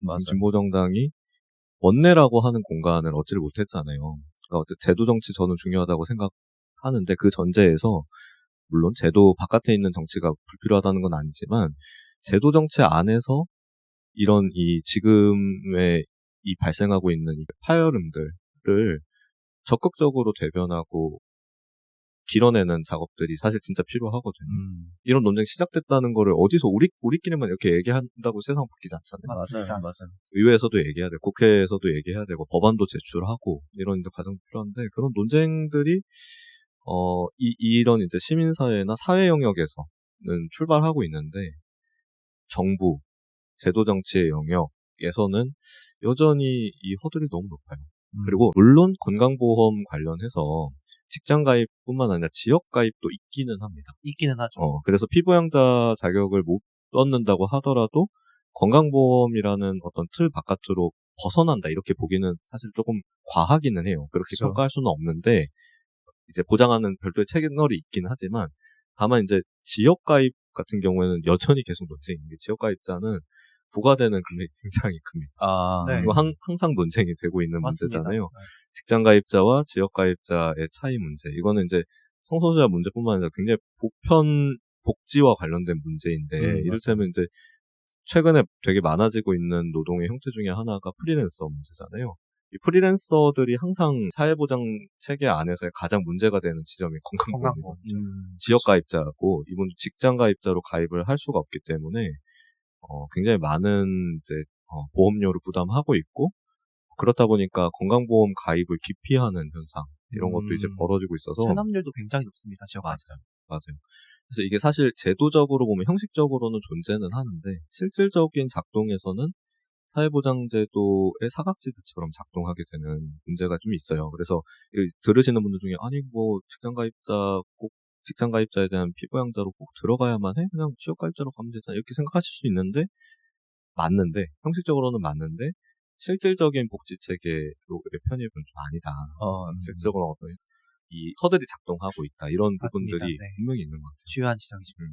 맞아요. 진보 정당이 원내라고 하는 공간을 얻지를 못했잖아요. 그러니까 어쨌든 제도 정치 저는 중요하다고 생각하는데 그 전제에서 물론 제도 바깥에 있는 정치가 불필요하다는 건 아니지만 제도 정치 안에서 이런 이 지금의 이 발생하고 있는 이 파열음들을 적극적으로 대변하고 길어내는 작업들이 사실 진짜 필요하거든요. 음, 이런 논쟁 시작됐다는 거를 어디서 우리 우리끼리만 이렇게 얘기한다고 세상 바뀌지 않잖아요. 맞습니다. 맞아요, 맞아요. 의회에서도 얘기해야 되고 국회에서도 얘기해야 되고 법안도 제출하고 이런 이제 과정이 필요한데 그런 논쟁들이 어 이, 이런 이제 시민사회나 사회 영역에서는 출발하고 있는데 정부 제도 정치의 영역에서는 여전히 이 허들이 너무 높아요. 음. 그리고 물론 건강보험 관련해서 직장 가입뿐만 아니라 지역 가입도 있기는 합니다. 있기는 하죠. 어, 그래서 피부양자 자격을 못 얻는다고 하더라도 건강보험이라는 어떤 틀 바깥으로 벗어난다 이렇게 보기는 사실 조금 과하기는 해요. 그렇게 그쵸. 평가할 수는 없는데 이제 보장하는 별도의 채널이 있긴 하지만 다만 이제 지역 가입 같은 경우에는 여전히 계속 논쟁인 게 지역 가입자는 부과되는 금액이 굉장히 큽니다. 아, 네. 이거 항, 항상 논쟁이 되고 있는 맞습니다. 문제잖아요. 네. 직장 가입자와 지역 가입자의 차이 문제. 이거는 이제 성소수자 문제뿐만 아니라 굉장히 보편 복지와 관련된 문제인데 음, 이를테면 이제 최근에 되게 많아지고 있는 노동의 형태 중에 하나가 프리랜서 문제잖아요. 이 프리랜서들이 항상 사회보장 체계 안에서의 가장 문제가 되는 지점이 건강보험이거든요. 건강보험. 음, 지역 가입자고 이분 직장 가입자로 가입을 할 수가 없기 때문에 어, 굉장히 많은 이제 어, 보험료를 부담하고 있고 그렇다 보니까 건강보험 가입을 기피하는 현상 이런 것도 음. 이제 벌어지고 있어서 체납률도 굉장히 높습니다. 지역 맞아요. 맞아요. 그래서 이게 사실 제도적으로 보면 형식적으로는 존재는 하는데 실질적인 작동에서는 사회보장제도의 사각지대처럼 작동하게 되는 문제가 좀 있어요. 그래서 이 들으시는 분들 중에 아니 뭐 직장가입자 꼭 직장 가입자에 대한 피부양자로 꼭 들어가야만 해? 그냥 취업 가입자로 가면 되잖아 이렇게 생각하실 수 있는데 맞는데 형식적으로는 맞는데 실질적인 복지 체계로의 편입은 좀 아니다. 어, 음. 실질적으로 어떤 이 허들이 작동하고 있다 이런 맞습니다. 부분들이 네. 분명히 있는 것 같아요. 주요한 지적이죠. 음.